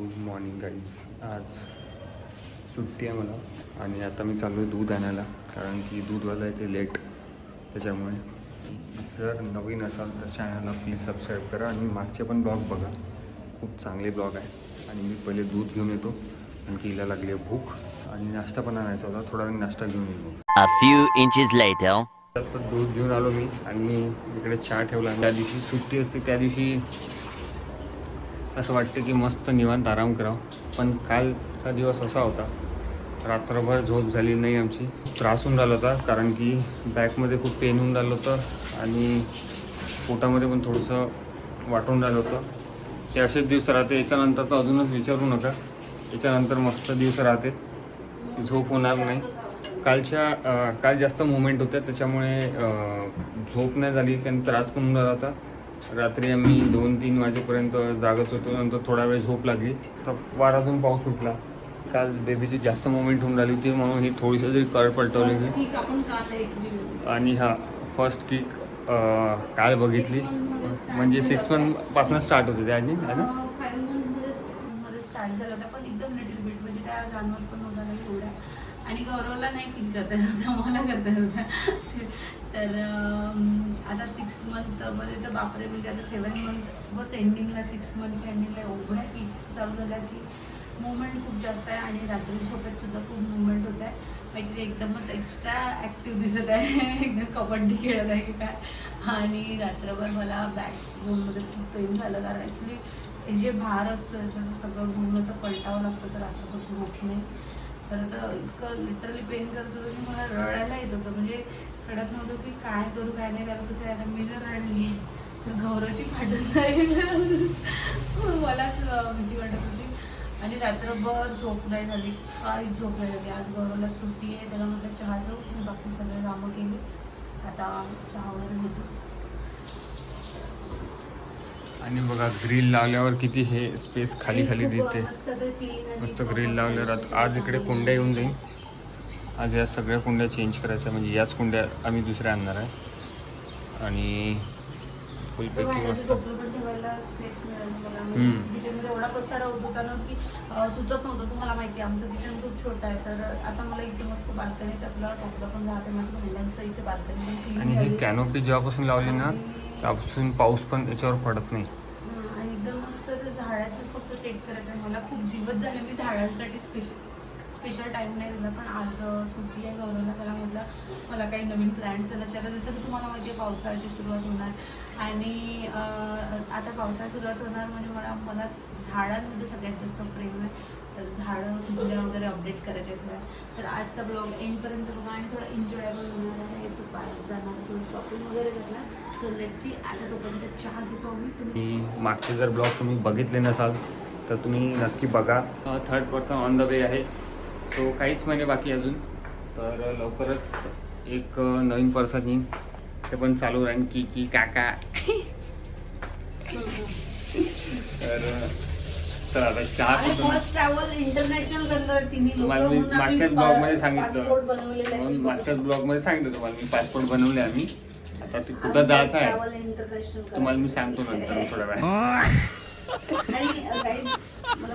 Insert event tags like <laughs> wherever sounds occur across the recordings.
Good morning guys. आज सुट्टी आहे मला आणि आता मी चाललो आहे दूध आणायला कारण की दूधवाला येते लेट त्याच्यामुळे जर नवीन असाल तर चॅनलला प्लीज सबस्क्राईब करा आणि मागचे पण ब्लॉग बघा. खूप चांगले ब्लॉग आहे आणि मी पहिले दूध घेऊन येतो आणखी हिला लागली आहे भूक. आणि नाश्ता पण आणायचा होता थोडा वेळ नाश्ता घेऊन येतो. दूध घेऊन आलो मी आणि इकडे चहा ठेवला. त्या दिवशी सुट्टी असते त्या दिवशी असं वाटतं की मस्त निवांत आराम करावं. पण कालचा दिवस असा होता रात्रभर झोप झाली नाही आमची. त्रास होऊन राहिला होता कारण की बॅकमध्ये खूप पेन होऊन राहिलं होतं आणि पोटामध्ये पण थोडंसं वाटून राहिलं होतं. ते असेच दिवस राहते याच्यानंतर तर अजूनच विचारू नका. याच्यानंतर मस्त दिवस राहते. झोप होणार नाही. कालच्या काल जास्त मुवमेंट होत्या त्याच्यामुळे झोप नाही झाली कारण त्रास पण होऊन राहिला होता. रात्री आम्ही दोन तीन वाजेपर्यंत जागत होतो नंतर थोडा वेळ झोप लागली. तर वारातून पाऊस सुटला काल बेबीची जास्त मुवमेंट होऊन राहिली होती म्हणून ही थोडीशी जरी कळ पलटवली आणि हा फर्स्ट किक काल बघितली. म्हणजे सिक्स मंथपासून स्टार्ट होते ते आधी ना फाईव्हमध्ये मध्ये स्टार्ट झाला होता पण एकदम लिटिल बिट म्हणजे काय जाणवत पण नव्हता नाही एवढ्या. आणि गौरवला नाही फील करता येत मला करता येत तर आता सिक्स मंथमध्ये तर बापरे म्हणजे आता सेवन मंथ बस एंडिंगला सिक्स मंथच्या एंडिंगला एवढ्या की चालू झाल्या की मुवमेंट खूप जास्त आहे आणि रात्री झोपेत सुद्धा खूप मुवमेंट होत आहे. काहीतरी एकदमच एक्स्ट्रा ॲक्टिव्ह दिसत आहे. <laughs> एकदम कबड्डी खेळत आहे की काय. आणि रात्रभर मला बॅक बोनमध्ये खूप पेन झालं कारण ॲक्च्युली हे जे भार असतो याचं सगळं घेऊन असं पलटावं लागतं तर रात्रभर झोप नाही. तर इतकं लिटरली पेन करत होतं की मला रडायला येत होतं. म्हणजे कळत नव्हतं की काय करू काय नाही कारण कसं आता मी जर रडली तर गौरवची फाटत जाईल. मलाच भीती वाटत होती. आणि रात्रभर झोप नाही झाली. काहीच झोप नाही झाली. आज गौरवला सुट्टी आहे त्याला म्हटलं चहा मी बाकी सगळे कामं केली. आता चहा वगैरे घेतो आणि बघा ग्रिल लावल्यावर किती हे स्पेस खाली खाली दिसते. मस्त ग्रिल लावल्यावर. आज इकडे कुंड्या येऊन जाईल. आज या सगळ्या कुंड्या चेंज करायच्या म्हणजे याच कुंड्या आम्ही दुसऱ्या आणणार आहे. आणि फुलपैकी मस्त. किचनमध्ये एवढा पसारा होत होता ना की सुचत नव्हतं. तुम्हाला माहिती आहे आमचं किचन खूप छोटं आहे. तर आता मला इथे मस्त बाल्कनीत आपलं टोपलं पण राहते. इथे बाल्कनी आणि ही. कॅनोपी जेव्हापासून लावली ना त्यापासून पाऊस पण त्याच्यावर पडत नाही. आणि एकदम मस्त ते झाडाचंच फक्त सेट करायचं मला खूप दिवस झाले मी झाडांसाठी स्पेशल स्पेशल टाईम नाही दिला पण आज सुट्टी आहे गौरवला त्याला म्हटलं मला काही नवीन प्लॅन्स आता जसं की तुम्हाला माहिती आहे पावसाळ्याची सुरुवात होणार. आणि आता पावसाळा सुरुवात होणार म्हणजे मला मला झाडांमध्ये सगळ्यात जास्त प्रेम आहे. तर झाडं फुलं वगैरे अपडेट करायचे आहेत. तर आजचा ब्लॉग एंडपर्यंत बघा आणि थोडा एन्जॉयबल होणार आहे. तू बाहेर जाणार तू शॉपिंग वगैरे करणार. सो लेट सी आता तोपर्यंत चहा घेतो आम्ही. तुम्ही मागचे जर ब्लॉग तुम्ही बघितले नसाल तर तुम्ही नक्की बघा. Third person on the way आहे. सो काहीच महिने बाकी अजून. तर लवकरच एक नवीन पर्सन येईन. ते पण चालू राहीन की की काका तर चला आता चहा तुम्हाला मी मागच्याच ब्लॉगमध्ये passport बनवलेला सांगितलं. म्हणून मागच्याच ब्लॉगमध्ये सांगितलं तुम्हाला मी पासपोर्ट बनवले आम्ही. आता ते कुठं जायचं आहे. तुम्हाला मी सांगतो नंतर थोड्या वेळा <laughs>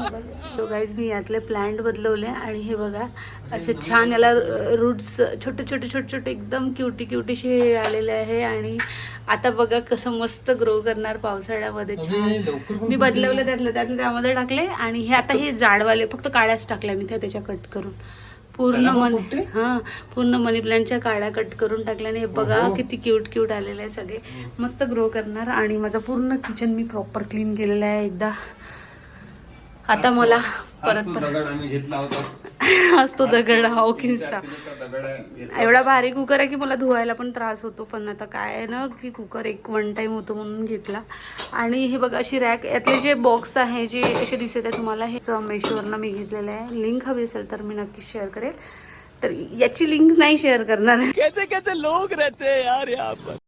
आणि गाईज मी यातले प्लांट बदलवले आणि हे बघा असे छान याला रूट्स छोटे छोटे छोटे छोटे एकदम क्युटी क्युटीशे हे आलेले आहे आणि आता बघा कसं मस्त ग्रो करणार पावसाळ्यामध्ये छान. मी बदलवलं त्यातलं त्यातलं त्यामध्ये टाकले आणि हे आता हे जाडवाले फक्त काड्याच टाकल्या मी त्या त्याच्या कट करून. पूर्ण मनी? हा पूर्ण मनी प्लांटच्या काड्या कट करून टाकल्या आणि हे बघा किती क्यूट क्यूट आलेले आहे सगळे. मस्त ग्रो करणार आणि माझं पूर्ण किचन मी प्रॉपर क्लीन केलेलं आहे एकदा. आता मला परत असतो दगड हा किस्सा एवढा भारी कुकर आहे की मला धुवायला पण त्रास होतो पण आता काय आहे ना की कुकर एक वन टाइम होतो म्हणून घेतला. आणि हे बघा अशी रॅक यातले जे बॉक्स आहे जे असे दिसत आहे तुम्हाला हे मेशोवरनं मी घेतलेलं आहे. लिंक हवी असेल तर मी नक्कीच शेअर करेल. तर याची लिंक नाही शेअर करणार. आहे कैसे कैसे लोग रहते यार यहाँ पर?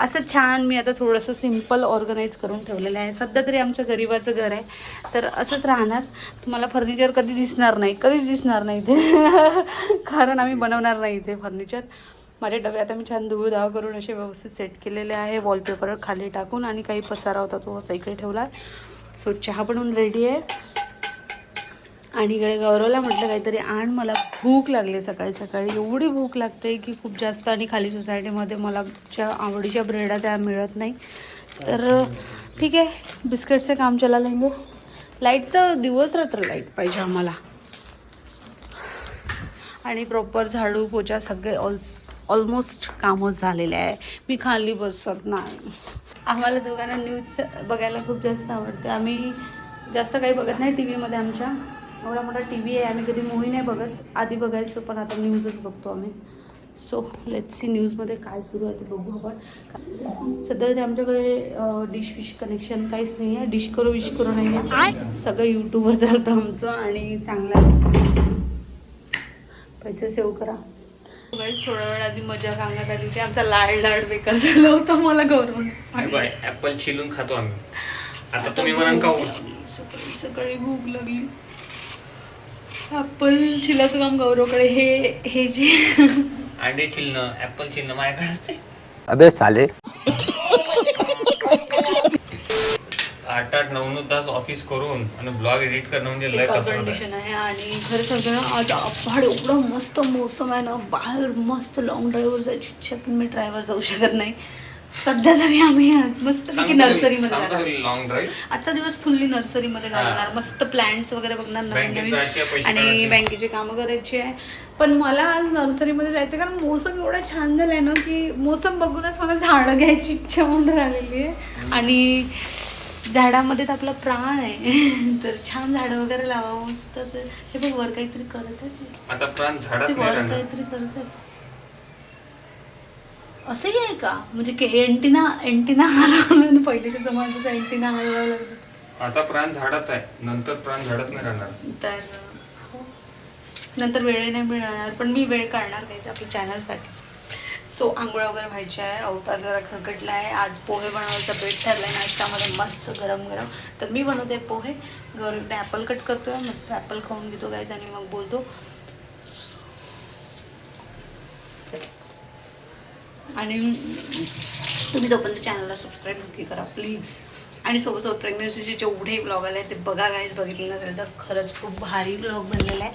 असं छान मी आता थोडंसं सिंपल ऑर्गनाईज करून ठेवलेलं आहे. सध्या तरी आमचं गरिबाचं घर आहे. तर असंच राहणार. तुम्हाला फर्निचर कधी दिसणार नाही. कधीच दिसणार नाही ते <laughs> कारण आम्ही बनवणार नाही ते फर्निचर. माझे डबे आता मी छान धुऊ धाव करून असे व्यवस्थित सेट केलेले आहे. वॉलपेपर खाली टाकून आणि काही पसारा होता तो असा इकडे ठेवला. सो चहा बनवून रेडी आहे. आणि इकडे गौरवला म्हटलं काहीतरी आण मला भूक लागली सकाळी सकाळी. एवढी भूक लागते की खूप जास्त आणि खाली सोसायटीमध्ये मला ज्या आवडीच्या ब्रेडा त्या मिळत नाही. तर ठीक आहे बिस्किटचे काम चला लेंगे लाइट तर दिवस रात्र लाइट पाहिजे आम्हाला. आणि प्रॉपर झाडू पोचा सगळे ऑल ऑलमोस्ट कामच झालेले आहे. मी खाली बसत नाही. आम्हाला दोघांना न्यूज बघायला खूप जास्त आवडते. आम्ही जास्त काही बघत नाही टी व्हीमध्ये आमच्या. एवढा मोठा टी व्ही आहे आम्ही कधी मूवी नाही बघत. आधी बघायचो पण आता न्यूजच बघतो आम्ही. सो लेट सी न्यूजमध्ये काय सुरू आहे ते बघू आपण. सध्या तरी आमच्याकडे डिश विश कनेक्शन काहीच नाही आहे डिश करो विश करो नाही आहे. सगळं यूट्यूबवर चालतं आमचं आणि चांगलं पैसे सेव्ह करा. गाईस थोड्या वेळ आधी मजा सांगण्यात आली की आमचा लाड लाड बेकार झाला होता मला गौरव. बाय ऍपल चिलून खातो आम्ही. आता तुम्ही म्हणाल का? सकाळी सकाळी भूक लागली. ॲपल चिलाचं काम गौरवकडे हे हे जे. अंडे चिलणं ऍपल चिलणं माझ्याकडे अबे साले. आठ आठ नऊ नऊ तास ऑफिस करून आणि ब्लॉग एडिट करणं म्हणजे लय कसं. कंडिशन आहे. आणि खरं सगळं आज आभाळ एवढं मस्त मोसम आहे ना बाहेर मस्त लॉंग ड्राईव्हवर जायची इच्छा पण मी ड्रायव्हर जाऊ शकत नाही. सध्या तरी आम्ही आज मस्त नर्सरीमध्ये लॉंग ड्राईव्ह आजचा दिवस फुल्ली नर्सरीमध्ये हा. घालणार. मस्त प्लांट्स वगैरे बघणार नवीन नवीन आणि. बँकेची कामं करायची आहे. पण मला आज नर्सरीमध्ये जायचं कारण मोसम एवढा छान झालाय ना की मोसम बघूनच मला झाडं घ्यायची इच्छा होऊन राहिलेली आहे. आणि झाडामध्ये तर आपला प्राण आहे. <laughs> तर छान झाडं वगैरे लावा मस्त असं. हे बघ वर काहीतरी करत आहे ते. आता प्राण झाडात वर काहीतरी करत आहेत असंही आहे का? म्हणजे के एंटिना एंटिना हलवलं पहिल्याच्या जमान्याचा एंटिना हलवायला लागत. होता. आता प्राण झाडाच आहे. नंतर प्राण झाडात नाही राहणार. तर हो. नंतर वेळ नाही मिळणार पण मी वेळ काढणार काही आपल्या चॅनलसाठी सो आंघोळ्या वगैरे व्हायच्या आहे अवतार जरा खरकटला आहे. आज पोहे बनवायचा बेट ठरला आहे नाश्त्यामध्ये मस्त गरम गरम. तर मी बनवते पोहे. गौरवने ॲपल कट करतोय मस्त ॲपल खाऊन घेतो गायच आणि मग बोलतो. आणि तुम्ही जोपर्यंत चॅनलला सबस्क्राईब नक्की करा प्लीज आणि सोबत प्रेग्नन्सीचे जेवढे ब्लॉग आले ते बघा काहीच बघितले नसेल तर खरंच खूप भारी ब्लॉग बनलेला आहे.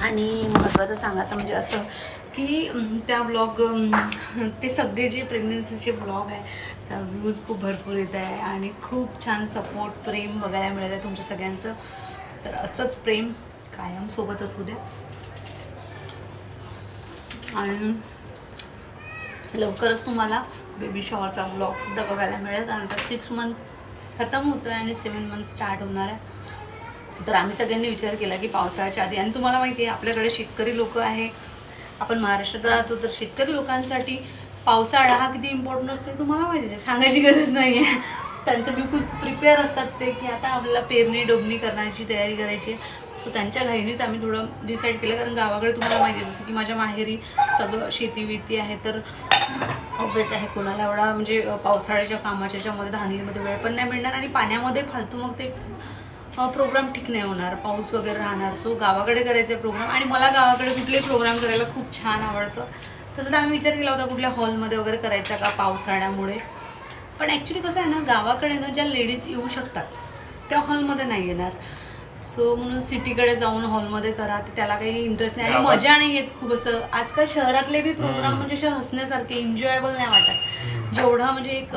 आणि महत्त्वाचं सांगायचं म्हणजे असं की त्या ब्लॉग ते सगळे जे प्रेग्नन्सीचे ब्लॉग आहे त्या व्ह्यूज खूप भरपूर येत आहे आणि खूप छान सपोर्ट प्रेम बघायला मिळत आहे तुमच्या सगळ्यांचं. तर असंच प्रेम कायम सोबत असू द्या. आणि लवकरच तुम्हाला बेबी शॉवरचा ब्लॉगसुद्धा बघायला मिळेल. नंतर सिक्स मंथ खतम होतो आहे आणि सेवन मंथ स्टार्ट होणार आहे. तर आम्ही सगळ्यांनी विचार केला की पावसाळ्याच्या आधी आणि तुम्हाला माहिती आहे आपल्याकडे शेतकरी लोक आहे. आपण महाराष्ट्रात राहतो तर शेतकरी लोकांसाठी पावसाळा हा किती इम्पॉर्टंट असतो तुम्हाला माहिती आहे सांगायची गरज नाही आहे त्यांचं बिलकुल प्रिपेअर असतात ते की आता आपल्याला पेरणी डोबणी करण्याची तयारी करायची आहे. सो त्यांच्या घाईनेच आम्ही थोडं डिसाईड केलं. कारण गावाकडे तुम्हाला माहिती जसं की माझ्या माहेरी सगळं शेती विती आहे तर ऑब्विस आहे कोणाला एवढा म्हणजे पावसाळ्याच्या कामाच्या याच्यामध्ये धानीमध्ये वेळ पण नाही मिळणार आणि पाण्यामध्ये फालतू मग ते प्रोग्राम ठीक नाही होणार. पाऊस वगैरे राहणार. सो गावाकडे करायचे प्रोग्राम आणि मला गावाकडे कुठले प्रोग्राम करायला खूप छान आवडतं. तसं आम्ही विचार केला होता कुठल्या हॉलमध्ये वगैरे करायचा का पावसाळ्यामुळे? पण ॲक्च्युली कसं आहे ना गावाकडे ना ज्या लेडीज येऊ शकतात त्या हॉलमध्ये नाही येणार. सो म्हणून सिटीकडे जाऊन हॉलमध्ये करा तर त्याला काही इंटरेस्ट नाही. आणि मजा नाही येत खूप असं. आजकाल शहरातले बी प्रोग्राम म्हणजे असे हसण्यासारखे एन्जॉयबल नाही वाटत. जेवढा म्हणजे एक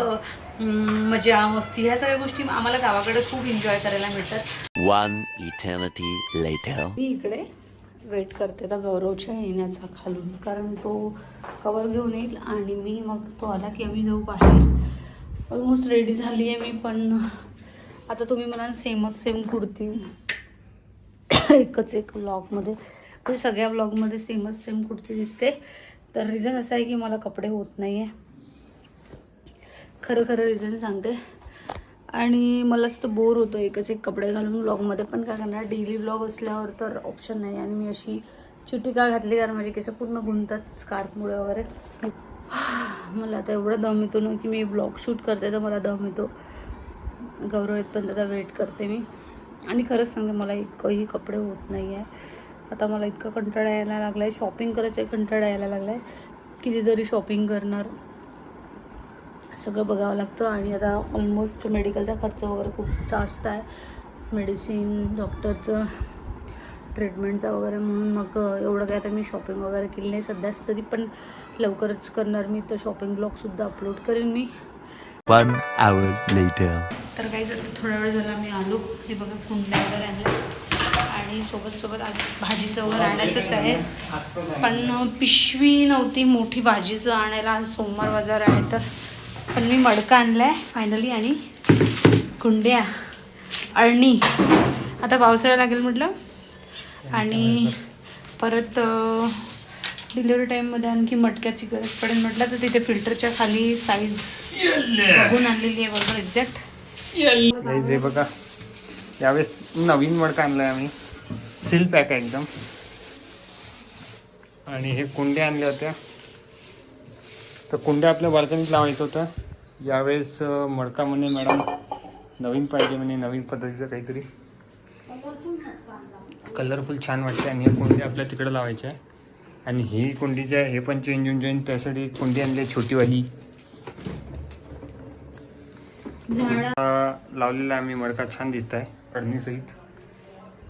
मजा मस्ती ह्या सगळ्या गोष्टी आम्हाला गावाकडे खूप एन्जॉय करायला मिळतात. One eternity later. मी इकडे वेट करते त्या गौरवच्या येण्याचा खालून. कारण तो कवर घेऊन येईल आणि मी मग तो आला की आम्ही जाऊ बाहेर. ऑलमोस्ट रेडी झाली आहे मी पण आता तुम्ही म्हणाल सेमच सेम कुर्ती. एकच एक ब्लॉगमध्ये म्हणजे सगळ्या ब्लॉगमध्ये सेमच सेम कुर्ती दिसते. तर रिझन असं आहे की मला कपडे होत नाही आहे खरं खरं रिझन सांगते. आणि मला असं बोर होतो एकच एक कपडे घालून ब्लॉगमध्ये पण काय करणार डेली ब्लॉग असल्यावर तर ऑप्शन नाही. आणि मी अशी चिटी का घातली? कारण माझे केस पूर्ण गुंतात स्कार्फमुळे वगैरे. मला आता एवढा दम येतो ना की मी ब्लॉग शूट करते तर मला दम येतो. गौरव येतपर्यंत आता वेट करते मी. आणि खरंच सांगते मला इतकंही कपडे होत नाही आहे आता मला इतका कंटाळा यायला लागला आहे शॉपिंग करायचा कंटाळा यायला लागला आहे कितीतरी शॉपिंग करणार सगळं बघावं लागतं. आणि आता ऑलमोस्ट मेडिकलचा खर्च वगैरे खूप जास्त आहे. मेडिसिन डॉक्टरचं ट्रीटमेंटचा वगैरे म्हणून मग एवढं काय आता मी शॉपिंग वगैरे केली नाही. सध्याच तरी पण लवकरच करणार मी. तर शॉपिंग ब्लॉगसुद्धा अपलोड करेन मी. वन आवर लेटर तर काही जर थोडा वेळ झाला मी आलो. हे बघा कुंड्या वगैरे आणल्या आणि सोबत सोबत आज भाजीचं वगैरे आणायचंच आहे. पण पिशवी नव्हती मोठी भाजीचं आणायला. आज सोमवार बाजार आहे तर. पण मी मडका आहे फायनली आणि कुंड्या अळणी. आता पावसाळा लागेल म्हटलं. आणि परत डिलिव्हरी टाईममध्ये आणखी मटक्याची गरज पडेल म्हटलं. तर तिथे फिल्टरच्या खाली साईज बघून आणलेली आहे बरोबर एक्झॅक्ट जे बघा यावेळेस नवीन मडका आणलाय आम्ही. सील पॅक आहे एकदम. आणि हे कुंड्या आणल्या होत्या. तर कुंड्या आपल्या बाल्कनीत लावायचं होतं. यावेळेस मडका म्हणे मॅडम नवीन पाहिजे म्हणे नवीन पद्धतीचं काहीतरी. कलरफुल छान वाटते आणि हे कुंडी आपल्या तिकडे लावायचे आहे. आणि ही कुंडी जी आहे हे पण चेंज होऊन जाईन. त्यासाठी कुंडी आणली आहे छोटीवाली. लावलेला आम्ही मडका छान दिसत आहे अडणीसहित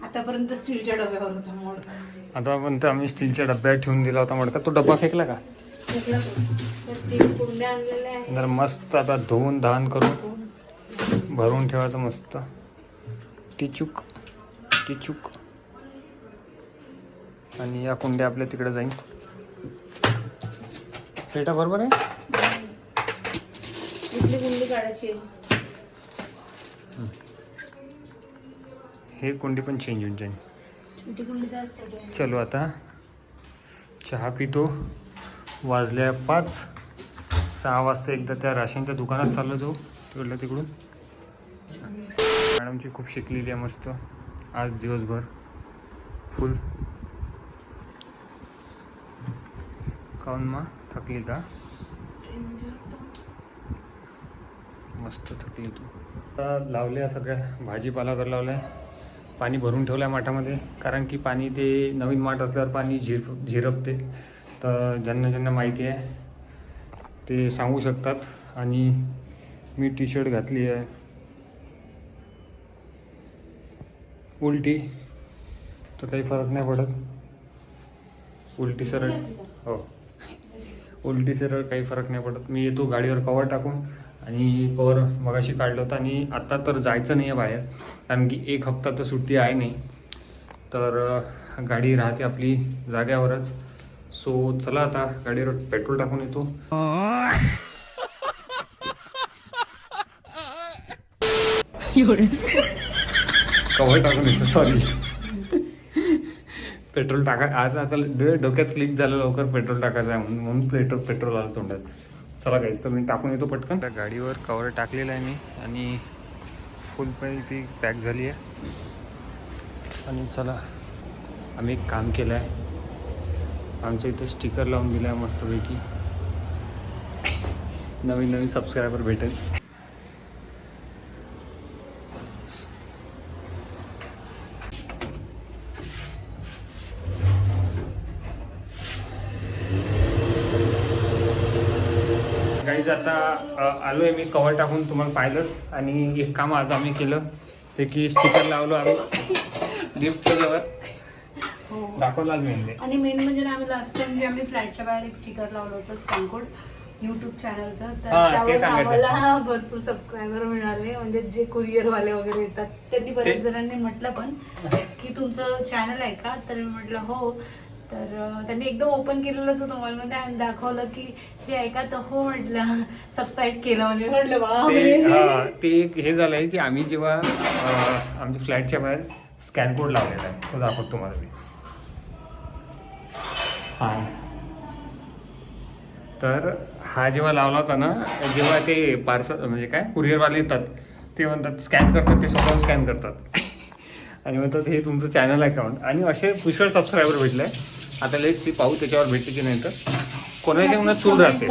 आतापर्यंत स्टीलच्या डब्यावर होता मोड आता पण तर आम्ही स्टीलच्या डब्यात ठेवून दिला होता मडका. तो डब्बा फेकला का. तर मस्त आता धुवून दहन करून भरून ठेवायचं मस्त. टिचूक टिचूक. आणि या कुंड्या आपल्या तिकडे जाईन. पेटा बरोबर आहे? कुंडी काढायची आहे. हे कुंडी पण चेंज होऊन आहे. चलो आता. चहा पितो. वाजल्या पाच. सहा वाजता एकदा त्या राशनच्या दुकानात चाललो जाऊ. तिकडलं तिकडून. मॅडमची खूप शिकलेली आहे मस्त. आज दिवसभर. फुल. काऊन मा? थकली का? मस्त थकली तू. लावल्या सगळ्या भाजीपाला कर लावलाय पाणी भरून ठेवलं आहे माठामध्ये कारण की पाणी ते नवीन माठ असल्यावर पाणी झिर झिरपते. तर ज्यांना ज्यांना माहिती आहे ते सांगू शकतात. आणि मी टी शर्ट घातली आहे. उलटी तर काही फरक नाही पडत. उलटी सरळ हो. उलटी सरळ काही फरक नाही पडत. मी येतो गाडीवर कवर टाकून. आणि कवर मगाशी काढलं होतं आणि आत्ता तर जायचं नाही आहे बाहेर कारण की एक हप्ता तर सुट्टी आहे नाही. तर गाडी राहते आपली जाग्यावरच. सो चला आता गाडीवर पेट्रोल टाकून येतो. कवर टाकून येतो सॉरी पेट्रोल टाका आज आता डोक्यात क्लिक झालं लवकर पेट्रोल टाकायचं आहे म्हणून म्हणून पेट्रोल पेट्रोल आलं तोंडात. चला काहीच तर मी टाकून येतो पटकन. त्या गाडीवर कवर टाकलेलं आहे मी आणि फुल ती पॅक झाली आहे. आणि चला आम्ही एक काम केलं आहे आमच्या इथे स्टिकर लावून दिलं आहे मस्तपैकी. नवीन नवीन सबस्क्रायबर भेटेल गाईज आता आलो आहे मी कवर टाकून तुम्हाला पाहिलंच. आणि एक काम आज आम्ही केलं ते की स्टिकर लावलो आम्ही. लिफ्ट केल्यावर. हो. दाखवला आज मी आणि मेन म्हणजे ना आम्ही लास्ट टाइम जे आम्ही फ्लॅटच्या बाहेर एक स्टिकर लावलं होतं स्कॅन कोड युट्यूब चॅनलचं तर हा, त्यावर. आम्हाला भरपूर सबस्क्रायबर मिळाले. म्हणजे जे कुरिअर वाले वगैरे येतात त्यांनी बऱ्याच जणांनी म्हटलं पण की तुमचं चॅनल आहे का? तर मी म्हटलं हो. तर त्यांनी एकदम ओपन केलेलंच होतं मॉलमध्ये आणि दाखवलं की हे आहे का तर हो म्हटलं. सबस्क्राईब केलं म्हणजे म्हटलं वा ते हा, ते एक हे झालं आहे की आम्ही जेव्हा अं, आमच्या फ्लॅटच्या बाहेर स्कॅन कोड लावलेला आहे. तो दाखवतो तुम्हाला मी. हा तर हा जेव्हा लावला होता ना जेव्हा ते पार्सल म्हणजे काय कुरिअरवाले येतात ते म्हणतात स्कॅन करतात ते स्वतःहून स्कॅन करतात. <laughs> आणि म्हणतात हे तुमचं चॅनल अकाउंट. आणि असे पुष्कळ सबस्क्रायबर भेटले. आता लेट सी पाहू त्याच्यावर भेटते की नाही तर कोणाच्या मनात चूल राहते.